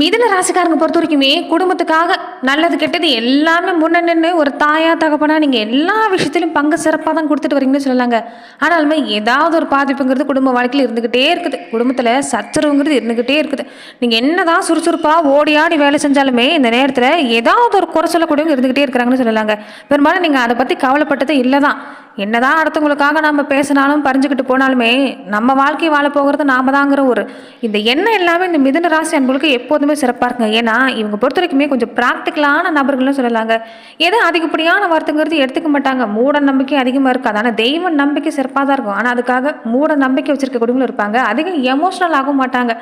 மிதுன ராசிக்காரங்க பொறுத்த வரைக்குமே குடும்பத்துக்காக நல்லது கெட்டது எல்லாமே முன்ன நின்று ஒரு தாயா தகப்பனா நீங்கள் எல்லா விஷயத்திலும் பங்கு சிறப்பாக தான் கொடுத்துட்டு வரீங்கன்னு சொல்லலாங்க ஆனாலுமே ஏதாவது ஒரு பாதிப்புங்கிறது குடும்ப வாழ்க்கையில் இருந்துக்கிட்டே இருக்குது. குடும்பத்தில் சச்சரவுங்கிறது இருந்துக்கிட்டே இருக்குது. நீங்கள் என்னதான் சுறுசுறுப்பாக ஓடி ஆடி வேலை செஞ்சாலுமே இந்த நேரத்தில் ஏதாவது ஒரு குறை சொல்லக்கூடியவங்க இருந்துக்கிட்டே இருக்கிறாங்கன்னு சொல்லலாங்க பெரும்பாலும் நீங்கள் அதை பற்றி கவலைப்பட்டது இல்லை தான் என்னதான் அடுத்தவங்களுக்காக நம்ம பேசினாலும் பறிஞ்சுக்கிட்டு போனாலுமே நம்ம வாழ்க்கை வாழ போகிறது நாம தாங்கிற ஒரு இந்த எண்ணம் எல்லாமே இந்த மிதன ராசி அன்புகளுக்கு எப்போதுமே சிறப்பாக இருக்குங்க ஏன்னா இவங்க பொறுத்த வரைக்குமே கொஞ்சம் ப்ராக்டிக்கலான நபர்கள்னு சொல்லலாங்க. ஏதோ அதிகப்படியான வார்த்தைங்கிறது எடுத்துக்க மாட்டாங்க. மூட நம்பிக்கை அதிகமாக இருக்காது. ஆனால் தெய்வ நம்பிக்கை சிறப்பாக தான் இருக்கும். ஆனால் அதுக்காக மூட நம்பிக்கை வச்சிருக்கக்கூடியவங்களும் இருப்பாங்க. அதிகம் எமோஷனல் ஆக மாட்டாங்க.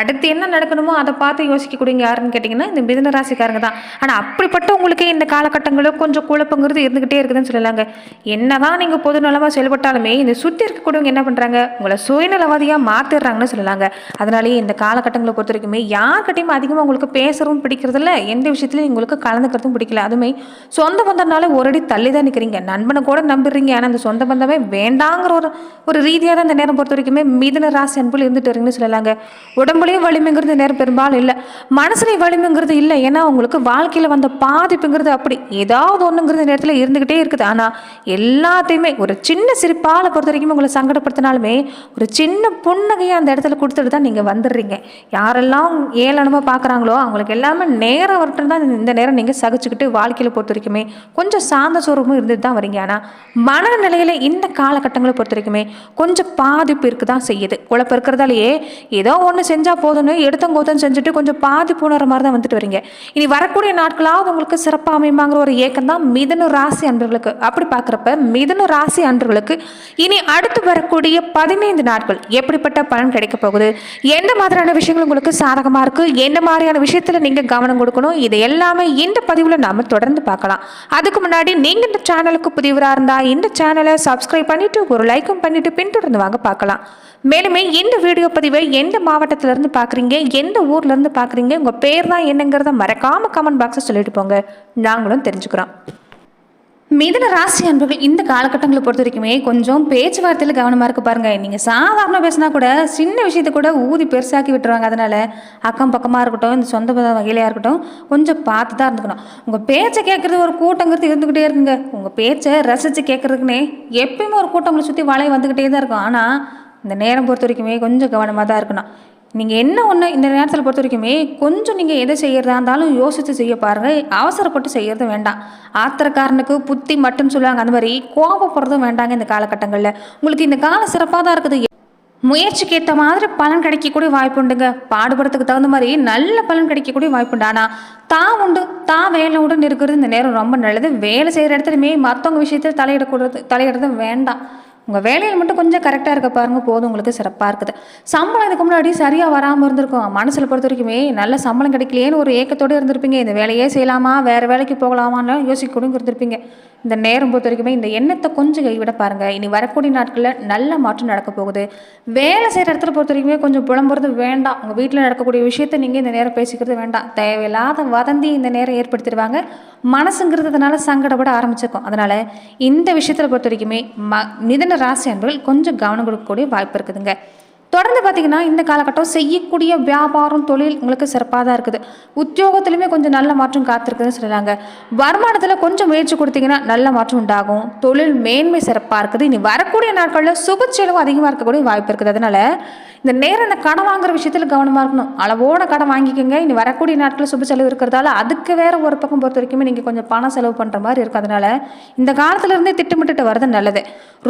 அடுத்து என்ன நடக்கணுமோ அதை பார்த்து யோசிக்கக்கூடியவங்க யாருன்னு கேட்டிங்கன்னா இந்த மிதன ராசிக்காரங்க தான். ஆனால் அப்படிப்பட்ட உங்களுக்கு இந்த காலகட்டங்களும் கொஞ்சம் குழப்பங்கிறது இருந்துக்கிட்டே இருக்குதுன்னு சொல்லலாங்க. என்னதான் நீங்கள் பொது நலமாக செயல்பட்டாலுமே இந்த சுற்றி இருக்கக்கூடியவங்க என்ன பண்ணுறாங்க உங்களை சுயநலவாதியாக மாற்றிடுறாங்கன்னு சொல்லலாங்க. அதனாலேயே இந்த காலகட்டங்களை பொறுத்த வரைக்குமே யார்கிட்டையும் அதிகமாக உங்களுக்கு பேசுறதும் பிடிக்கிறதில்ல எந்த விஷயத்துலையும் உங்களுக்கு கலந்துக்கிறதும் பிடிக்கல. அதுமே சொந்த பந்தம்னால ஒரு அடி தள்ளி தான் நிற்கிறீங்க நண்பனை கூட நம்புறீங்க. ஆனால் அந்த சொந்த பந்தமே வேண்டாங்கிற ஒரு ஒரு ரீதியாக தான் இந்த நேரம் பொறுத்த வரைக்குமே மிதுன ராசி அன்புல இருந்துட்டு இருக்குன்னு சொல்லலாங்க. உடம்புலையும் வலிமைங்கிறது நேரம் பெரும்பாலும் இல்லை. மனசுலையும் வலிமைங்கிறது இல்லை. ஏன்னா உங்களுக்கு வாழ்க்கையில் வந்த பாதிப்புங்கிறது அப்படி. ஏதாவது ஒன்றுங்கிறது நேரத்தில் இருந்துக்கிட்டே இருக்குது. ஆனால் எல்லாத்தையுமே ஒரு சின்ன சிரிப்பால் பொறுத்த வரைக்கும் உங்களை சங்கடப்படுத்தினாலுமே ஒரு சின்ன புன்னகையை அந்த இடத்துல கொடுத்துட்டு தான் நீங்கள் வந்துடுறீங்க. யாரெல்லாம் ஏளனமாக பார்க்குறாங்களோ அவங்களுக்கு எல்லாமே நேரம் வரட்டும் தான் இந்த நேரம் நீங்கள் சகிச்சுக்கிட்டு வாழ்க்கையில் பொறுத்த வரைக்குமே கொஞ்சம் சாந்த சோர்வும் இருந்துட்டு தான் வரீங்க. ஆனால் மனநிலையில் இந்த காலகட்டங்களை பொறுத்த வரைக்குமே கொஞ்சம் பாதிப்பு இருக்க தான் செய்யுது. குழப்பம் இருக்கிறதாலேயே ஏதோ ஒன்று செஞ்சால் போதும்னு எடுத்தங்கோத்தம் செஞ்சுட்டு கொஞ்சம் பாதிப்பு உணர மாதிரி தான் வந்துட்டு வரீங்க. இனி வரக்கூடிய நாட்களாவது உங்களுக்கு சிறப்பாக அமையுமாங்கிற ஒரு ஏக்கம் தான் மிதனு ராசி அன்பர்களுக்கு. அப்படி பார்க்குறப்ப மிதனு ராசி அன்பர்களுக்கு இனி அடுத்து வரக்கூடிய பதினைந்து நாட்கள் எப்படிப்பட்ட பலன் கிடைக்க போகுது? எந்த மாதிரியான விஷயங்கள் உங்களுக்கு சாதகமாக இருக்குது எந்த மாதிரியான விஷயத்தில் நீங்கள் கவனம் கொடுக்கணும்? இது எல்லாமே இந்த பதிவில் நாம் தொடர்ந்து பார்க்கலாம். அதுக்கு முன்னாடி நீங்கள் இந்த சேனலுக்கு புதிவராக இருந்தால் இந்த சேனலை சப்ஸ்கிரைப் பண்ணிவிட்டு ஒரு லைக்கும் பண்ணிவிட்டு பின்தொடர்ந்து வாங்க பார்க்கலாம். மேலுமே இந்த வீடியோ பதிவை எந்த மாவட்டத்திலேருந்து பார்க்குறீங்க? எந்த ஊர்லேருந்து பார்க்குறீங்க? உங்கள் பேர் தான் என்னங்கிறத மறக்காம கமெண்ட் பாக்ஸை சொல்லிட்டு போங்க. நாங்களும் தெரிஞ்சுக்கிறோம். மிதன ராசி அன்பர்கள் இந்த காலகட்டங்களை பொறுத்த வரைக்குமே கொஞ்சம் பேச்சுவார்த்தையில் கவனமாக இருக்க பாருங்கள் நீங்கள் சாதாரணமாக பேசினா கூட சின்ன விஷயத்தை கூட ஊதி பெருசாக்கி விட்டுருவாங்க. அதனால் அக்கம் பக்கமாக இருக்கட்டும் இந்த சொந்த பத வகையிலையாக இருக்கட்டும் கொஞ்சம் பார்த்து தான் இருந்துக்கணும். உங்கள் பேச்சை கேட்குறது ஒரு கூட்டங்கிறது இருந்துக்கிட்டே இருக்குங்க. உங்கள் பேச்சை ரசித்து கேட்குறதுக்குன்னே எப்பயுமே ஒரு கூட்டங்களை சுற்றி வளைய வந்துக்கிட்டே தான் இருக்கும். ஆனால் இந்த நேரம் பொறுத்த வரைக்குமே கொஞ்சம் கவனமாக தான் இருக்கணும். நீங்கள் என்ன ஒன்று இந்த நேரத்தில் பொறுத்த வரைக்குமே கொஞ்சம் நீங்கள் எதை செய்கிறதா இருந்தாலும் யோசித்து செய்ய பாருங்கள் அவசரப்பட்டு செய்கிறது வேண்டாம். ஆத்திரக்காரனுக்கு புத்தி மட்டும் சொல்லுவாங்க. அந்த மாதிரி கோபப்படுறதும் வேண்டாங்க இந்த காலகட்டங்களில். உங்களுக்கு இந்த காலம் சிறப்பாக தான் இருக்குது. முயற்சிக்கு ஏற்ற மாதிரி பலன் கிடைக்கக்கூடிய வாய்ப்பு உண்டுங்க. பாடுபடுறதுக்கு தகுந்த மாதிரி நல்ல பலன் கிடைக்கக்கூடிய வாய்ப்பு உண்டு. ஆனால் தான் உண்டு தான் வேலை உடன் இருக்கிறது இந்த நேரம் ரொம்ப நல்லது. வேலை செய்கிற இடத்துலையுமே மற்றவங்க விஷயத்தில் தலையிடக்கூடாது தலையிடுறது வேண்டாம். உங்கள் வேலையில் மட்டும் கொஞ்சம் கரெக்டாக இருக்க பாருங்கள் போதும் உங்களுக்கு சிறப்பாக இருக்குது. சம்பளம் இதுக்கு முன்னாடி சரியாக வராமல் இருந்திருக்கும். மனசில் பொறுத்த வரைக்குமே நல்ல சம்பளம் கிடைக்கலையேன்னு ஒரு ஏக்கத்தோடு இருந்திருப்பீங்க. இந்த வேலையே செய்யலாமா? வேறு வேலைக்கு போகலாமான்னு யோசிக்க கூட இருந்திருப்பீங்க. இந்த நேரம் பொறுத்த வரைக்குமே இந்த எண்ணத்தை கொஞ்சம் கைவிட பாருங்கள் இனி வரக்கூடிய நாட்களில் நல்ல மாற்றம் நடக்க போகுது. வேலை செய்கிற இடத்துல பொறுத்த வரைக்குமே கொஞ்சம் புலம்புறது வேண்டாம். உங்கள் வீட்டில் நடக்கக்கூடிய விஷயத்தை நீங்கள் இந்த நேரம் பேசிக்கிறது வேண்டாம். தேவையில்லாத வதந்தி இந்த நேரம் ஏற்படுத்திடுவாங்க. மனசுங்கிறதுனால சங்கடப்பட ஆரம்பிச்சிருக்கும். அதனால் இந்த விஷயத்தில் பொறுத்த வரைக்குமே ம நிதன ராசி அன்பர்கள் கொஞ்சம் கவனம் கொடுக்கக்கூடிய வாய்ப்பு இருக்குதுங்க. தொடர்ந்து பார்த்தீங்கன்னா இந்த காலகட்டம் செய்யக்கூடிய வியாபாரம் தொழில் உங்களுக்கு சிறப்பாக தான் இருக்குது. உத்தியோகத்திலுமே கொஞ்சம் நல்ல மாற்றம் காத்திருக்குதுன்னு சொல்லலாங்க வருமானத்தில் கொஞ்சம் முயற்சி கொடுத்தீங்கன்னா நல்ல மாற்றம் உண்டாகும். தொழில் மேன்மை சிறப்பாக இருக்குது. இனி வரக்கூடிய நாட்களில் சுப செலவு அதிகமாக இருக்கக்கூடிய வாய்ப்பு இருக்குது. அதனால இந்த நேரம் இந்த கடன் வாங்குற விஷயத்தில் கவனமாக இருக்கணும். அளவோட கடன் வாங்கிக்கோங்க. இனி வரக்கூடிய நாட்களில் சுப செலவு இருக்கிறதால அதுக்கு வேறு ஒரு பக்கம் பொறுத்த வரைக்குமே நீங்கள் கொஞ்சம் பணம் செலவு பண்ணுற மாதிரி இருக்கும் அதனால் இந்த காலத்துலேருந்தே திட்டமிட்டுட்டு வர்றது நல்லது.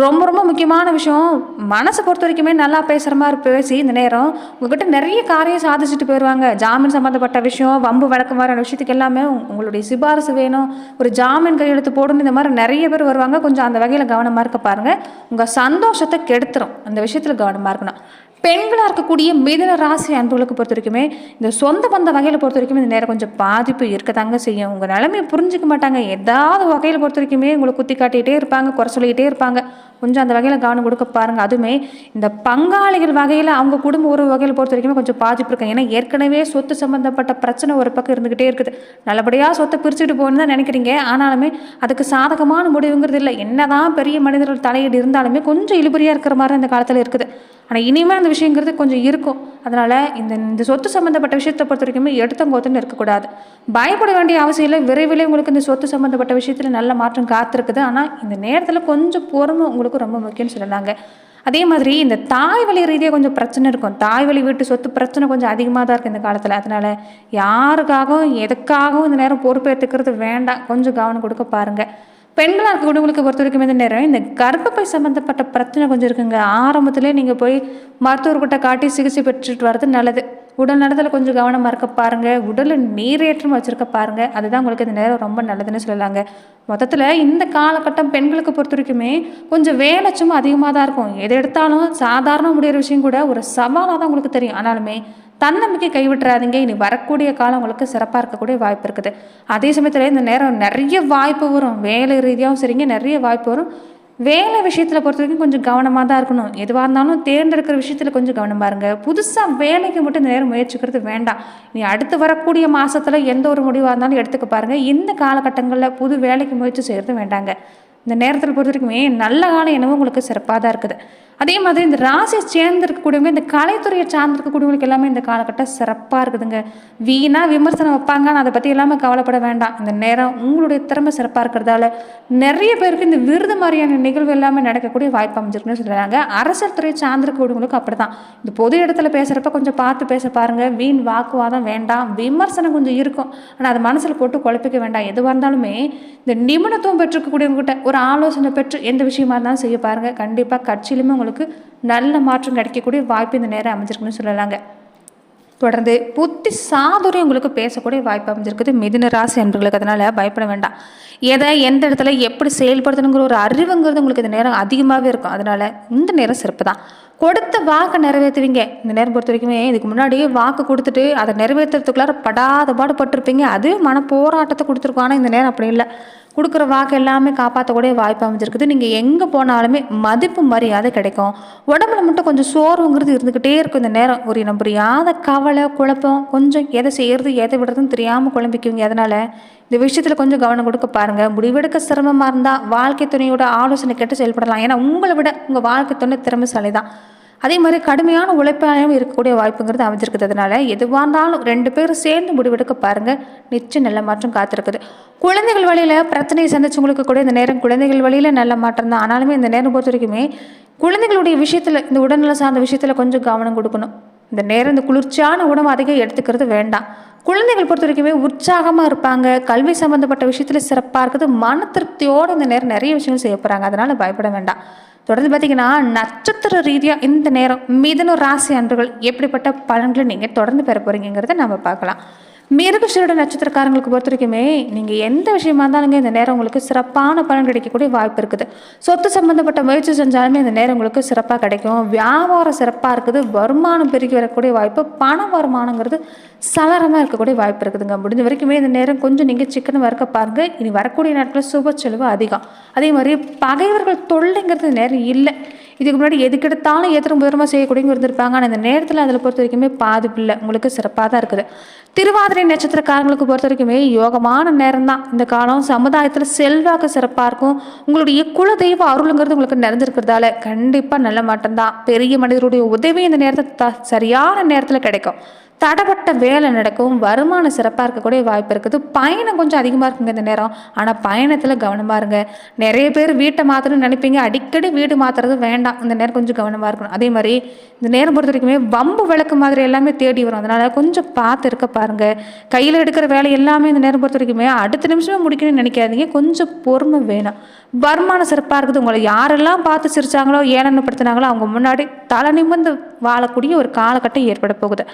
ரொம்ப ரொம்ப முக்கியமான விஷயம். மனசை பொறுத்த வரைக்குமே நல்லா பேசுகிற மாதிரி பேசி இந்த நேரம் உங்ககிட்ட நிறைய காரியம் சாதிச்சுட்டு போயிடுவாங்க ஜாமீன் சம்மந்தப்பட்ட விஷயம் வம்பு வழக்கு மாதிரியான விஷயத்துக்கு எல்லாமே உங்களுடைய சிபாரிசு வேணும். ஒரு ஜாமீன் கையெழுத்து போடணும். இந்த மாதிரி நிறைய பேர் வருவாங்க. கொஞ்சம் அந்த வகையில் கவனமாக இருக்க பாருங்கள் உங்கள் சந்தோஷத்தை கெடுத்துரும். அந்த விஷயத்தில் கவனமாக இருக்கணும். பெண்களாக இருக்கக்கூடிய மிதன ராசி அன்புகளுக்கு பொறுத்த வரைக்குமே இந்த சொந்த பந்த வகையில் பொறுத்த வரைக்குமே இந்த நேரம் கொஞ்சம் பாதிப்பு இருக்கத்தாங்க செய்யும். உங்கள் நிலைமையை புரிஞ்சிக்க மாட்டாங்க. ஏதாவது வகையில் பொறுத்த வரைக்குமே உங்களை குத்தி காட்டிகிட்டே இருப்பாங்க குறை சொல்லிக்கிட்டே இருப்பாங்க. கொஞ்சம் அந்த வகையில் கவனம் கொடுக்க பாருங்கள் அதுவுமே இந்த பங்காளிகள் வகையில் அவங்க குடும்ப ஒரு வகையில் பொறுத்த வரைக்குமே கொஞ்சம் பாதிப்பு இருக்கும். ஏன்னா ஏற்கனவே சொத்து சம்மந்தப்பட்ட பிரச்சனை ஒரு பக்கம் இருந்துக்கிட்டே இருக்குது. நல்லபடியாக சொத்தை பிரிச்சுட்டு போகணும்னு தான் நினைக்கிறீங்க. ஆனாலுமே அதுக்கு சாதகமான முடிவுங்கிறது இல்லை. என்னதான் பெரிய மனிதர்கள் தலையீடு இருந்தாலுமே கொஞ்சம் இழுபறியாக இருக்கிற மாதிரி இந்த காலத்தில் இருக்குது. ஆனால் இனிமேல் அந்த விஷயங்கிறது கொஞ்சம் இருக்கும். அதனால் இந்த இந்த சொத்து சம்மந்தப்பட்ட விஷயத்தை பொறுத்த வரைக்குமே எடுத்தங்கோத்துன்னு இருக்கக்கூடாது. பயப்பட வேண்டிய அவசியம் இல்லை. விரைவில் உங்களுக்கு இந்த சொத்து சம்மந்தப்பட்ட விஷயத்தில் நல்ல மாற்றம் காத்திருக்குது. ஆனால் இந்த நேரத்தில் கொஞ்சம் பொறுமை உங்களுக்கு ரொம்ப முக்கியம்னு சொல்லலாங்க. அதே மாதிரி இந்த தாய் வழி ரீதியாக கொஞ்சம் பிரச்சனை இருக்கும். தாய் வழி வீட்டு சொத்து பிரச்சனை கொஞ்சம் அதிகமாக தான் இருக்குது இந்த காலத்தில். அதனால் யாருக்காகவும் எதுக்காகவும் இந்த நேரம் பொறுப்பேற்றுக்கிறது வேண்டாம். கொஞ்சம் கவனம் கொடுக்க பாருங்கள் பெண்களாக இருக்கக்கூடியவங்களுக்கு பொறுத்த வரைக்கும் இந்த நேரம் இந்த கர்ப்பப்பை சம்மந்தப்பட்ட பிரச்சனை கொஞ்சம் இருக்குங்க. ஆரம்பத்திலே நீங்கள் போய் மருத்துவர்கிட்ட காட்டி சிகிச்சை பெற்றுட்டு வர்றது நல்லது. உடல் நலத்தில் கொஞ்சம் கவனமாக இருக்க பாருங்கள் உடலில் நீரேற்றம் வச்சுருக்க பாருங்கள் அதுதான் உங்களுக்கு இந்த நேரம் ரொம்ப நல்லதுன்னு சொல்லலாங்க. மொத்தத்தில் இந்த காலகட்டம் பெண்களுக்கு பொறுத்த வரைக்குமே கொஞ்சம் வேலை சும்மா அதிகமாக தான் இருக்கும். எது எடுத்தாலும் சாதாரண முடியிற விஷயம் கூட ஒரு சவாலாக தான் உங்களுக்கு தெரியும். ஆனாலுமே தன்னம்பிக்கை கைவிட்டுறாதீங்க. இனி வரக்கூடிய காலம் உங்களுக்கு சிறப்பாக இருக்கக்கூடிய வாய்ப்பு இருக்குது. அதே சமயத்தில் இந்த நேரம் நிறைய வாய்ப்பு வரும். வேலை ரீதியாகவும் சரிங்க நிறைய வாய்ப்பு வரும். வேலை விஷயத்தில் பொறுத்த வரைக்கும் கொஞ்சம் கவனமாக தான் இருக்கணும். எதுவாக இருந்தாலும் தேர்ந்தெடுக்கிற விஷயத்தில் கொஞ்சம் கவனமாக இருங்க. புதுசாக வேலைக்கு மட்டும் இந்த நேரம் முயற்சிக்கிறது வேண்டாம். நீ அடுத்து வரக்கூடிய மாதத்தில் எந்த ஒரு முடிவாக இருந்தாலும் எடுத்துக்க பாருங்கள் இந்த காலகட்டங்களில் புது வேலைக்கு முயற்சி செய்கிறது வேண்டாங்க. இந்த நேரத்தில் பொறுத்த வரைக்குமே நல்ல காலம் என்னவோ உங்களுக்கு சிறப்பாக தான் இருக்குது. அதே மாதிரி இந்த ராசியை சேர்ந்திருக்கக்கூடியவங்க இந்த கலைத்துறையை சார்ந்திருக்கக்கூடியவங்களுக்கு எல்லாமே இந்த காலகட்டம் சிறப்பாக இருக்குதுங்க. வீணாக விமர்சனம் வைப்பாங்க. ஆனால் அதை பற்றி எல்லாமே கவலைப்பட வேண்டாம். இந்த நேரம் உங்களுடைய திறமை சிறப்பாக இருக்கிறதால நிறைய பேருக்கு இந்த விருது மாதிரியான நிகழ்வு எல்லாமே நடக்கக்கூடிய வாய்ப்பு அமைஞ்சிருக்குன்னு சொல்கிறாங்க அரசியல் துறையை சார்ந்திருக்கக்கூடியவங்களுக்கு அப்படி தான் இந்த பொது இடத்துல பேசுகிறப்ப கொஞ்சம் பார்த்து பேச பாருங்கள் வீண் வாக்குவாதம் வேண்டாம். விமர்சனம் கொஞ்சம் இருக்கும். ஆனால் அதை மனசில் போட்டு குழப்பிக்க வேண்டாம். எதுவாக இருந்தாலுமே இந்த நிபுணத்துவம் பெற்றிருக்கக்கூடியவங்ககிட்ட ஒரு ஆலோசனை பெற்று எந்த விஷயமா இருந்தாலும் செய்ய பாருங்கள் கண்டிப்பாக கட்சியிலுமே உங்களுக்கு நல்ல மாற்றம் கிடைக்கக்கூடிய வாய்ப்பு இந்த நேரம் அமைஞ்சிருக்குன்னு சொல்லலாங்க. தொடர்ந்து புத்தி சாதுரியம் உங்களுக்கு பேசக்கூடிய வாய்ப்பு அமைஞ்சிருக்குது. மிதுன ராசி என்பர்களுக்கு அதனால் பயப்பட வேண்டாம். எதை எந்த இடத்துல எப்படி செயல்படுத்தணுங்கிற ஒரு அறிவுங்கிறது உங்களுக்கு இந்த நேரம் அதிகமாகவே இருக்கும். அதனால் இந்த நேரம் சிறப்பு தான் கொடுத்த வாக்கை நிறைவேற்றுவீங்க. இந்த நேரம் பொறுத்த வரைக்குமே இதுக்கு முன்னாடியே வாக்கு கொடுத்துட்டு அதை நிறைவேற்றுறதுக்குள்ளார படாத பாடுபட்டிருப்பீங்க. அது மன போராட்டத்தை கொடுத்துருக்கோம். ஆனால் இந்த நேரம் அப்படி இல்லை. கொடுக்குற வாக்கு எல்லாமே காப்பாற்றக்கூடிய வாய்ப்பு அமைஞ்சிருக்குது. நீங்கள் எங்கே போனாலுமே மதிப்பு மரியாதை கிடைக்கும். உடம்புல மட்டும் கொஞ்சம் சோர்வுங்கிறது இருந்துக்கிட்டே இருக்கும் இந்த நேரம். ஒரு இனம் கவலை குழப்பம் கொஞ்சம் எதை செய்கிறது எதை விடுறதுன்னு தெரியாமல் குழம்பிக்குவீங்க. அதனால் இந்த விஷயத்தில் கொஞ்சம் கவனம் கொடுக்க பாருங்கள் முடிவெடுக்க சிரமமாக இருந்தால் வாழ்க்கை துணையோட ஆலோசனை கேட்டு செயல்படலாம். ஏன்னா உங்களை விட உங்கள் வாழ்க்கை துணை திறமைசாலி தான் அதே மாதிரி கடுமையான உழைப்பாயும் இருக்கக்கூடிய வாய்ப்புங்கிறது அமைஞ்சிருக்குது அதனால எதுவாக இருந்தாலும் ரெண்டு பேரும் சேர்ந்து முடிவெடுக்க பாருங்க. நிச்சயம் நல்ல மாற்றம் காத்திருக்குது. குழந்தைகள் வழியில் பிரச்சனையை சந்திச்சவங்களுக்கு கூட இந்த நேரம் குழந்தைகள் வழியில் நல்ல மாற்றம் தான். ஆனாலுமே இந்த நேரம் பொறுத்த வரைக்குமே குழந்தைகளுடைய விஷயத்தில் இந்த உடல்நல சார்ந்த விஷயத்தில் கொஞ்சம் கவனம் கொடுக்கணும். இந்த நேரம் இந்த குளிர்ச்சியான உணவு அதிகம் எடுத்துக்கிறது வேண்டாம். குழந்தைகள் பொறுத்த வரைக்குமே உற்சாகமாக இருப்பாங்க. கல்வி சம்மந்தப்பட்ட விஷயத்தில் சிறப்பாக இருக்குது. மன திருப்தியோடு இந்த நேரம் நிறைய விஷயங்கள் செய்ய போகிறாங்க அதனால் பயப்பட வேண்டாம். தொடர்ந்து பார்த்தீங்கன்னா நட்சத்திர ரீதியாக இந்த நேரம் மிதன ராசி அன்பர்கள் எப்படிப்பட்ட பலன்களை நீங்கள் தொடர்ந்து பெற போகிறீங்கிறத நம்ம பார்க்கலாம். மிருகசீரோட நட்சத்திரக்காரங்களுக்கு பொறுத்த வரைக்குமே நீங்கள் எந்த விஷயமா இருந்தாலுங்க இந்த நேரம் உங்களுக்கு சிறப்பான பலன் கிடைக்கக்கூடிய வாய்ப்பு இருக்குது. சொத்து சம்மந்தப்பட்ட முயற்சி செஞ்சாலுமே இந்த நேரம் உங்களுக்கு சிறப்பாக கிடைக்கும். வியாபாரம் சிறப்பாக இருக்குது. வருமானம் பெருகி வரக்கூடிய வாய்ப்பு பண வருமானங்கிறது சலரமாக இருக்கக்கூடிய வாய்ப்பு இருக்குதுங்க. முடிஞ்ச வரைக்குமே இந்த நேரம் கொஞ்சம் நீங்கள் சிக்கனமாக இருக்க பாருங்க. இனி வரக்கூடிய நாட்களில் சுப செலவு அதிகம். அதே மாதிரி பகைவர்கள் தொல்லைங்கிறது நேரம் இல்லை. இதுக்கு முன்னாடி எதுக்கெடுத்தாலும் எதிரும் முதரமாக செய்யக்கூடியவங்க இருந்திருப்பாங்க. ஆனால் இந்த நேரத்தில் அதில் பொறுத்த வரைக்குமே பாதிப்பு இல்லை. உங்களுக்கு சிறப்பாக தான் இருக்குது. திருவாதிரை நட்சத்திரக்காரங்களுக்கு பொறுத்த வரைக்குமே யோகமான நேரம் தான் இந்த காலம் சமுதாயத்தில் செல்வாக்கு சிறப்பாக இருக்கும். உங்களுடைய குல தெய்வ அருளுங்கிறது உங்களுக்கு நிறைஞ்சிருக்கிறதால கண்டிப்பாக நல்ல மாட்டம்தான் பெரிய மனிதருடைய உதவி இந்த நேரத்தில் த சரியான நேரத்தில் கிடைக்கும். தடப்பட்ட வேலை நடக்கும் வருமானம் சிறப்பாக இருக்கக்கூடிய வாய்ப்பு இருக்குது. பயணம் கொஞ்சம் அதிகமாக இருக்குங்க இந்த நேரம். ஆனால் பயணத்தில் கவனமாக இருங்க. நிறைய பேர் வீட்டை மாற்றணும்னு நினைப்பீங்க. அடிக்கடி வீடு மாற்றுறது வேண்டாம். இந்த நேரம் கொஞ்சம் கவனமாக இருக்கணும். அதே மாதிரி இந்த நேரம் பொறுத்த வரைக்குமே வம்பு விளக்கு மாதிரி எல்லாமே தேடி வரும். அதனால் கொஞ்சம் பார்த்து இருக்க பாருங்கள் கையில் எடுக்கிற வேலை எல்லாமே இந்த நேரம் பொறுத்த வரைக்குமே அடுத்த நிமிஷமே முடிக்கணும்னு நினைக்காதீங்க. கொஞ்சம் பொறுமை வேணும். வருமானம் சிறப்பாக இருக்குது. உங்களை யாரெல்லாம் பார்த்து சிரிச்சாங்களோ ஏளனப்படுத்தினாங்களோ அவங்க முன்னாடி தலை நிமிர்ந்து வாழக்கூடிய ஒரு காலகட்டம் ஏற்பட போகுது.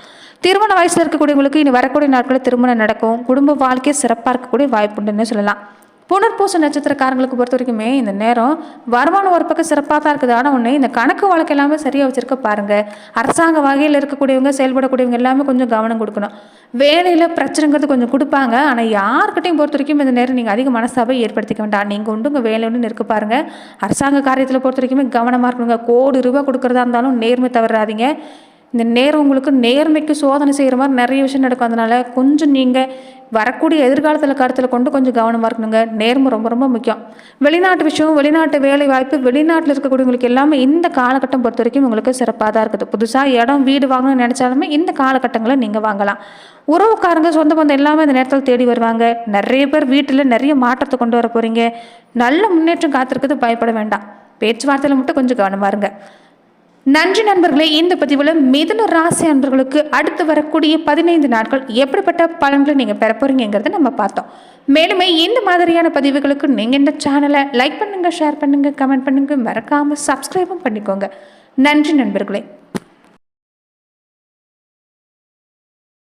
திருமண வயசில் இருக்கக்கூடியவங்களுக்கு இனி வரக்கூடிய நாட்களில் திருமணம் நடக்கும். குடும்ப வாழ்க்கையை சிறப்பாக இருக்கக்கூடிய வாய்ப்புண்டுன்னு சொல்லலாம். புனர்பூச நட்சத்திரக்காரங்களுக்கு பொறுத்த வரைக்குமே இந்த நேரம் வருமானம் ஒரு பக்கம் சிறப்பாக தான் இருக்குது. ஆனால் ஒன்று இந்த கணக்கு வழக்கு எல்லாமே சரியாக வச்சுருக்க பாருங்கள் அரசாங்க வகையில் இருக்கக்கூடியவங்க செயல்படக்கூடியவங்க எல்லாமே கொஞ்சம் கவனம் கொடுக்கணும். வேலையில் பிரச்சனைங்கிறது கொஞ்சம் கொடுப்பாங்க. ஆனால் யார்கிட்டையும் பொறுத்த வரைக்கும் இந்த நேரம் நீங்கள் அதிக மனசாவை ஏற்படுத்திக்க வேண்டாம். நீங்கள் உண்டு உங்கள் வேலை ஒன்று இருக்க பாருங்கள் அரசாங்க காரியத்தில் பொறுத்த வரைக்குமே கவனமாக இருக்கணுங்க. கோடி ரூபா கொடுக்குறதா இருந்தாலும் நேர்மை தவறாதீங்க. இந்த நேரம் உங்களுக்கு நேர்மைக்கு சோதனை செய்கிற மாதிரி நிறைய விஷயம் நடக்கும். அதனால் கொஞ்சம் நீங்கள் வரக்கூடிய எதிர்காலத்தில் கருத்தில் கொண்டு கொஞ்சம் கவனமாக இருக்கணுங்க. நேர்மை ரொம்ப ரொம்ப முக்கியம். வெளிநாட்டு விஷயம் வெளிநாட்டு வேலை வாய்ப்பு வெளிநாட்டில் இருக்கக்கூடியவங்களுக்கு எல்லாமே இந்த காலகட்டம் பொறுத்த வரைக்கும் உங்களுக்கு சிறப்பாக தான் இருக்குது. புதுசாக இடம் வீடு வாங்கணும்னு நினச்சாலுமே இந்த காலகட்டங்களை நீங்கள் வாங்கலாம். உறவுக்காரங்க சொந்த பந்தம் எல்லாமே இந்த நேரத்தில் தேடி வருவாங்க. நிறைய பேர் வீட்டில் நிறைய மாற்றத்தை கொண்டு வர போகிறீங்க நல்ல முன்னேற்றம் காத்திருக்கிறது பயப்பட வேண்டாம். பேச்சுவார்த்தையில் மட்டும் கொஞ்சம் கவனமாக இருங்க. நன்றி நண்பர்களே இந்த பதிவில் மிதுன ராசி அன்பர்களுக்கு அடுத்து வரக்கூடிய பதினைந்து நாட்கள் எப்படிப்பட்ட பலன்களை நீங்கள் பெற போகிறீங்கிறத நம்ம பார்த்தோம். மேலுமே இந்த மாதிரியான பதிவுகளுக்கு நீங்கள் இந்த சேனலை லைக் பண்ணுங்கள் ஷேர் பண்ணுங்கள் கமெண்ட் பண்ணுங்கள் மறக்காமல் சப்ஸ்கிரைபும் பண்ணிக்கோங்க. நன்றி நண்பர்களே.